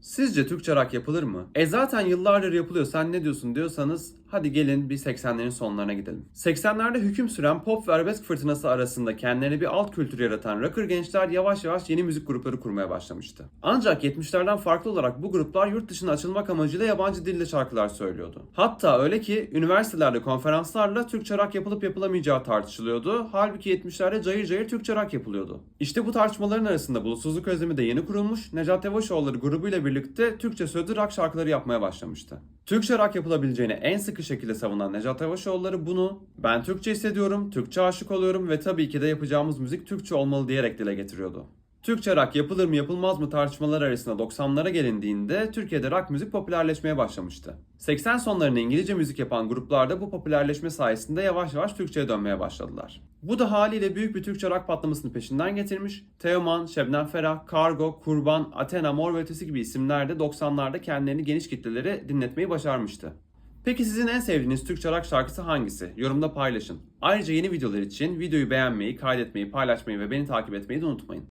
Sizce Türkçe rock yapılır mı? E zaten yıllardır yapılıyor sen ne diyorsun diyorsanız hadi gelin bir 80'lerin sonlarına gidelim. 80'lerde hüküm süren pop ve arabesk fırtınası arasında kendilerine bir alt kültür yaratan rocker gençler yavaş yavaş yeni müzik grupları kurmaya başlamıştı. Ancak 70'lerden farklı olarak bu gruplar yurt dışına açılmak amacıyla yabancı dilde şarkılar söylüyordu. Hatta öyle ki üniversitelerde konferanslarla Türkçe rock yapılıp yapılamayacağı tartışılıyordu. Halbuki 70'lerde cayır cayır Türkçe rock yapılıyordu. İşte bu tartışmaların arasında Bulutsuzluk Özlemi de yeni kurulmuş, Necat Yavaşoğulları grubuyla birlikte Türkçe sözlü rock şarkıları yapmaya başlamıştı. Türkçe rock yapılabileceğini en sıkı şekilde savunan Necat Yavaşoğulları bunu ben Türkçe hissediyorum, Türkçe aşık oluyorum ve tabii ki de yapacağımız müzik Türkçe olmalı diyerek dile getiriyordu. Türkçe rock yapılır mı yapılmaz mı tartışmalar arasında 90'lara gelindiğinde Türkiye'de rock müzik popülerleşmeye başlamıştı. 80 sonlarında İngilizce müzik yapan gruplar da bu popülerleşme sayesinde yavaş yavaş Türkçe'ye dönmeye başladılar. Bu da haliyle büyük bir Türkçe rock patlamasını peşinden getirmiş. Teoman, Şebnem Ferah, Kargo, Kurban, Athena, Mor ve Ötesi gibi isimler de 90'larda kendilerini geniş kitlelere dinletmeyi başarmıştı. Peki sizin en sevdiğiniz Türkçe rock şarkısı hangisi? Yorumda paylaşın. Ayrıca yeni videolar için videoyu beğenmeyi, kaydetmeyi, paylaşmayı ve beni takip etmeyi de unutmayın.